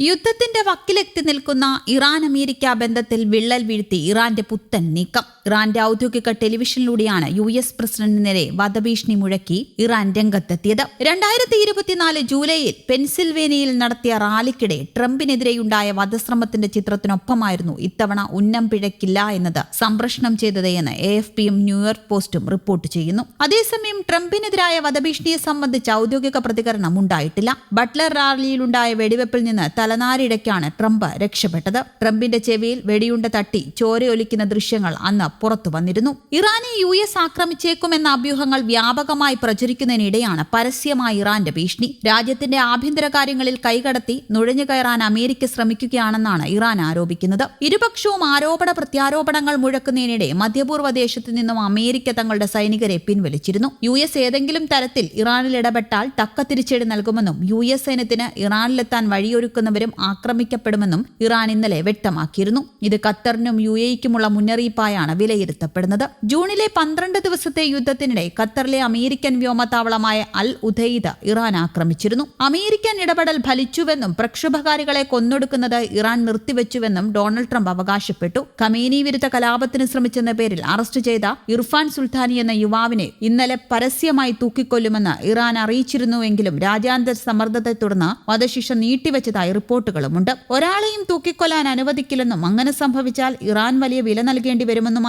യുദ്ധത്തിന്റെ വക്കിലെത്തി നിൽക്കുന്ന Iran America ബന്ധത്തിൽ വിള്ളൽ വീഴ്ത്തി ഇറാന്റെ പുത്തൻ നീക്കം. ഇറാന്റെ ഔദ്യോഗിക ടെലിവിഷനിലൂടെയാണ് യു എസ് പ്രസിഡന്റിനെതിരെ വധഭീഷണി മുഴക്കി ഇറാൻ രംഗത്തെത്തിയത്. രണ്ടായിരത്തി ഇരുപത്തിനാല് ജൂലൈയിൽ പെൻസിൽവേനിയയിൽ നടത്തിയ റാലിക്കിടെ ട്രംപിനെതിരെയുണ്ടായ വധശ്രമത്തിന്റെ ചിത്രത്തിനൊപ്പമായിരുന്നു ഇത്തവണ ഉന്നം പിഴക്കില്ല എന്നത് സംപ്രഷണം ചെയ്തതെന്ന് എ എഫ് പിയും ന്യൂയോർക്ക് പോസ്റ്റും റിപ്പോർട്ട് ചെയ്യുന്നു. അതേസമയം ട്രംപിനെതിരായ വധഭീഷണിയെ സംബന്ധിച്ച ഔദ്യോഗിക പ്രതികരണം ഉണ്ടായിട്ടില്ല. ബട്ട്ലർ റാലിയിലുണ്ടായ വെടിവെപ്പിൽ നിന്ന് തലനാരിടയ്ക്കാണ് ട്രംപ് രക്ഷപ്പെട്ടത്. ട്രംപിന്റെ ചെവിയിൽ വെടിയുണ്ട തട്ടി ചോരയൊലിക്കുന്ന ദൃശ്യങ്ങൾ അന്ന് പുറത്തു വന്നിരുന്നു. ഇറാനെ യു എസ് ആക്രമിച്ചേക്കുമെന്ന അഭ്യൂഹങ്ങൾ വ്യാപകമായി പ്രചരിക്കുന്നതിനിടെയാണ് പരസ്യമായി ഇറാന്റെ ഭീഷണി. രാജ്യത്തിന്റെ ആഭ്യന്തര കാര്യങ്ങളിൽ കൈകടത്തി നുഴഞ്ഞു കയറാൻ അമേരിക്ക ശ്രമിക്കുകയാണെന്നാണ് ഇറാൻ ആരോപിക്കുന്നത്. ഇരുപക്ഷവും ആരോപണ പ്രത്യാരോപണങ്ങൾ മുഴക്കുന്നതിനിടെ മധ്യപൂർവ ദേശത്തു നിന്നും അമേരിക്ക തങ്ങളുടെ സൈനികരെ പിൻവലിച്ചിരുന്നു. യു എസ് ഏതെങ്കിലും തരത്തിൽ ഇറാനിൽ ഇടപെട്ടാൽ തക്ക തിരിച്ചടി നൽകുമെന്നും യു എസ് സൈന്യത്തിന് ഇറാനിലെത്താൻ വഴിയൊരുക്കുന്നവരും ആക്രമിക്കപ്പെടുമെന്നും ഇറാൻ ഇന്നലെ വ്യക്തമാക്കിയിരുന്നു. ഇത് ഖത്തറിനും യു എക്കുമുള്ള മുന്നറിയിപ്പായാണ് വിലയിരുത്തപ്പെടുന്നത്. ജൂണിലെ പന്ത്രണ്ട് ദിവസത്തെ യുദ്ധത്തിനിടെ ഖത്തറിലെ അമേരിക്കൻ വ്യോമത്താവളമായ അൽ ഉദയ്ദ ഇറാൻ ആക്രമിച്ചിരുന്നു. അമേരിക്കൻ ഇടപെടൽ ഫലിച്ചുവെന്നും പ്രക്ഷുഭകാരികളെ കൊന്നൊടുക്കുന്നത് ഇറാൻ നിർത്തിവെച്ചുവെന്നും ഡൊണാൾഡ് ട്രംപ് അവകാശപ്പെട്ടു. ഖമേനി വിരുദ്ധ കലാപത്തിന് ശ്രമിച്ചെന്ന പേരിൽ അറസ്റ്റ് ചെയ്ത ഇർഫാൻ സുൽത്താനി എന്ന യുവാവിനെ ഇന്നലെ പരസ്യമായി തൂക്കിക്കൊല്ലുമെന്ന് ഇറാൻ അറിയിച്ചിരുന്നുവെങ്കിലും രാജ്യാന്തര സമ്മർദ്ദത്തെ തുടർന്ന് വധശിക്ഷ നീട്ടിവെച്ചതായി റിപ്പോർട്ടുകളുമുണ്ട്. ഒരാളെയും തൂക്കിക്കൊല്ലാൻ അനുവദിക്കില്ലെന്നും അങ്ങനെ സംഭവിച്ചാൽ ഇറാൻ വലിയ വില നൽകേണ്ടി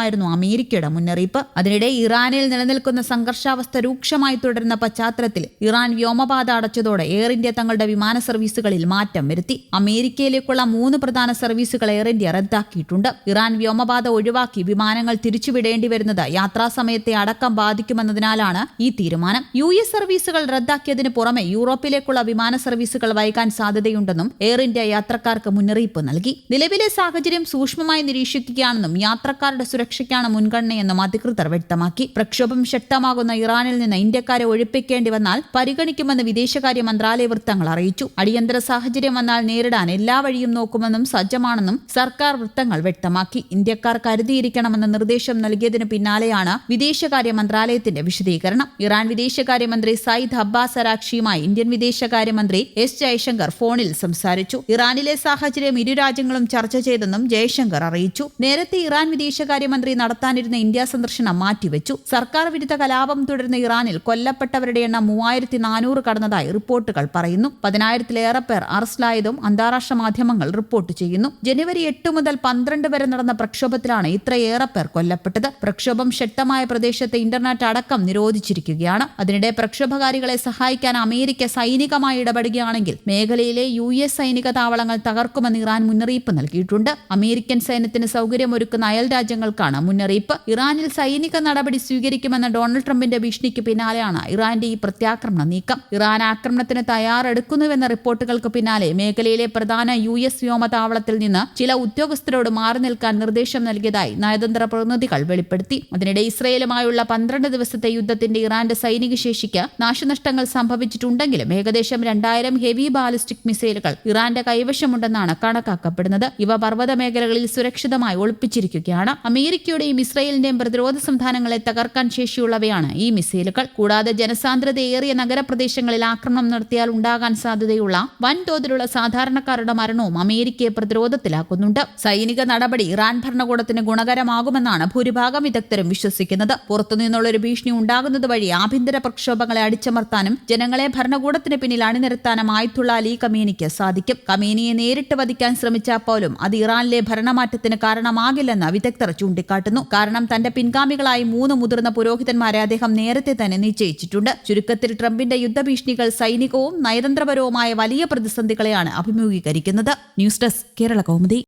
വരുമെന്നുമായിരുന്നു അമേരിക്കയുടെ മുന്നറിയിപ്പ്. അതിനിടെ ഇറാനിൽ നിലനിൽക്കുന്ന സംഘർഷാവസ്ഥ രൂക്ഷമായി തുടരുന്ന പശ്ചാത്തലത്തിൽ ഇറാൻ വ്യോമപാത അടച്ചതോടെ എയർ ഇന്ത്യ തങ്ങളുടെ വിമാന സർവീസുകളിൽ മാറ്റം വരുത്തി. അമേരിക്കയിലേക്കുള്ള മൂന്ന് പ്രധാന സർവീസുകൾ എയർ ഇന്ത്യ റദ്ദാക്കിയിട്ടുണ്ട്. ഇറാൻ വ്യോമപാത ഒഴിവാക്കി വിമാനങ്ങൾ തിരിച്ചുവിടേണ്ടി വരുന്നത് യാത്രാ സമയത്തെ അടക്കം ബാധിക്കുമെന്നതിനാലാണ് ഈ തീരുമാനം. യു എസ് സർവീസുകൾ റദ്ദാക്കിയതിനു പുറമെ യൂറോപ്പിലേക്കുള്ള വിമാന സർവീസുകൾ വൈകാൻ സാധ്യതയുണ്ടെന്നും എയർ ഇന്ത്യ യാത്രക്കാർക്ക് മുന്നറിയിപ്പ് നൽകി. നിലവിലെ സാഹചര്യം സൂക്ഷ്മമായി നിരീക്ഷിക്കുകയാണെന്നും യാത്രക്കാരുടെ സുരക്ഷയ്ക്കാണ് മുൻഗണനയെന്നും അധികൃതർ വ്യക്തമാക്കി. പ്രക്ഷോഭം ശക്തമാകുന്ന ഇറാനിൽ നിന്ന് ഇന്ത്യക്കാരെ ഒഴിപ്പിക്കേണ്ടി വന്നാൽ പരിഗണിക്കുമെന്ന് വിദേശകാര്യ മന്ത്രാലയ വൃത്തങ്ങൾ അറിയിച്ചു. അടിയന്തര സാഹചര്യം വന്നാൽ നേരിടാൻ എല്ലാ വഴിയും നോക്കുമെന്നും സജ്ജമാണെന്നും സർക്കാർ വൃത്തങ്ങൾ വ്യക്തമാക്കി. ഇന്ത്യക്കാർ കരുതിയിരിക്കണമെന്ന നിർദ്ദേശം നൽകിയതിനു പിന്നാലെയാണ് വിദേശകാര്യ മന്ത്രാലയത്തിന്റെ വിശദീകരണം. ഇറാൻ വിദേശകാര്യമന്ത്രി സയ്യിദ് അബ്ബാസ് അരാക്ഷിയുമായി ഇന്ത്യൻ വിദേശകാര്യമന്ത്രി എസ് ജയശങ്കർ ഫോണിൽ സംസാരിച്ചു. ഇറാനിലെ സാഹചര്യം ഇരു രാജ്യങ്ങളും ചർച്ച ചെയ്തെന്നും ജയശങ്കർ അറിയിച്ചു. നേരത്തെ ഇറാൻ വിദേശകാര്യമന്ത്രി നടത്താനിരുന്ന ഇന്ത്യ സന്ദർശനം മാറ്റിവെച്ചു. സർക്കാർ വിരുദ്ധ കലാപം തുടരുന്ന ഇറാനിൽ കൊല്ലപ്പെട്ടവരുടെ എണ്ണം മൂവായിരത്തി നാനൂറ് കടന്നതായി റിപ്പോർട്ടുകൾ പറയുന്നു. പതിനായിരത്തിലേറെ പേർ അറസ്റ്റിലായതും അന്താരാഷ്ട്ര മാധ്യമങ്ങൾ റിപ്പോർട്ട് ചെയ്യുന്നു. ജനുവരി എട്ട് മുതൽ പന്ത്രണ്ട് വരെ നടന്ന പ്രക്ഷോഭത്തിലാണ് ഇത്രയേറെ പേർ കൊല്ലപ്പെട്ടത്. പ്രക്ഷോഭം ശക്തമായ പ്രദേശത്തെ ഇന്റർനെറ്റ് അടക്കം നിരോധിച്ചിരിക്കുകയാണ്. അതിനിടെ പ്രക്ഷോഭകാരികളെ സഹായിക്കാൻ അമേരിക്ക സൈനികമായി ഇടപെടുകയാണെങ്കിൽ മേഖലയിലെ യു എസ് സൈനിക താവളങ്ങൾ തകർക്കുമെന്ന് ഇറാൻ മുന്നറിയിപ്പ് നൽകിയിട്ടുണ്ട്. അമേരിക്കൻ സൈന്യത്തിന് സൗകര്യമൊരുക്കുന്ന അയൽ രാജ്യങ്ങൾക്കാണ് മുന്നറിയിപ്പ് ഇറാനിൽ സൈനിക നടപടി സ്വീകരിക്കുമെന്ന ഡൊണാൾഡ് ട്രംപിന്റെ ഭീഷണിക്ക് പിന്നാലെയാണ് ഇറാന്റെ ഈ പ്രത്യാക്രമണ നീക്കം. ഇറാൻ ആക്രമണത്തിന് തയ്യാറെടുക്കുന്നുവെന്ന റിപ്പോർട്ടുകൾക്ക് പിന്നാലെ മേഖലയിലെ പ്രധാന യു എസ് വ്യോമതാവളത്തിൽ നിന്ന് ചില ഉദ്യോഗസ്ഥരോട് മാറി നിൽക്കാൻ നിർദ്ദേശം നൽകിയതായി നയതന്ത്ര പ്രതിനിധികൾ വെളിപ്പെടുത്തി. അതിനിടെ ഇസ്രയേലുമായുള്ള പന്ത്രണ്ട് ദിവസത്തെ യുദ്ധത്തിന്റെ ഇറാന്റെ സൈനിക ശേഷിക്ക് നാശനഷ്ടങ്ങൾ സംഭവിച്ചിട്ടുണ്ടെങ്കിലും ഏകദേശം രണ്ടായിരം ഹെവി ബാലിസ്റ്റിക് മിസൈലുകൾ ഇറാന്റെ കൈവശമുണ്ടെന്നാണ് കണക്കാക്കപ്പെടുന്നത്. ഇവ പർവത മേഖലകളിൽ സുരക്ഷിതമായി ഒളിപ്പിച്ചിരിക്കുകയാണ്. അമേരിക്കയുടെയും ഇസ്രയേലിന്റെയും പ്രതിരോധ സംവിധാനങ്ങളെ തകർക്കാൻ ശേഷിയുള്ളവയാണ് ഈ മിസൈലുകൾ. കൂടാതെ ജനസാന്ദ്രതയേറിയ നഗരപ്രദേശങ്ങളിൽ ആക്രമണം നടത്തിയാൽ ഉണ്ടാകാൻ സാധ്യതയുള്ള വൻതോതിലുള്ള സാധാരണക്കാരുടെ മരണവും അമേരിക്കയെ പ്രതിരോധത്തിലാക്കുന്നുണ്ട്. സൈനിക നടപടി ഇറാൻ ഭരണകൂടത്തിന് ഗുണകരമാകുമെന്നാണ് ഭൂരിഭാഗം വിദഗ്ധരും വിശ്വസിക്കുന്നത്. പുറത്തുനിന്നുള്ള ഒരു ഭീഷണി ഉണ്ടാകുന്നത് വഴി ആഭ്യന്തര പ്രക്ഷോഭങ്ങളെ അടിച്ചമർത്താനും ജനങ്ങളെ ഭരണകൂടത്തിന് പിന്നിൽ അണിനിരത്താനും ആയിട്ടുള്ള അലി കമേനിക്ക് സാധിക്കും. കമീനിയെ നേരിട്ട് വധിക്കാൻ ശ്രമിച്ചാൽ പോലും അത് ഇറാനിലെ ഭരണമാറ്റത്തിന് കാരണമാകില്ലെന്ന് വിദഗ്ധർ ചൂണ്ടിക്കാട്ടുന്നു. കാരണം തന്റെ പിൻഗാമികളായി മൂന്ന് മുതിർന്ന പുരോഹിതന്മാരെ അദ്ദേഹം നേരത്തെ തന്നെ നിശ്ചയിച്ചിട്ടുണ്ട്. ചുരുക്കത്തിൽ ട്രംപിന്റെ യുദ്ധഭീഷണികൾ സൈനികവും നയതന്ത്രപരവുമായ വലിയ പ്രതിസന്ധികളെയാണ് അഭിമുഖീകരിക്കുന്നത്. News desk Kerala Kaumudi.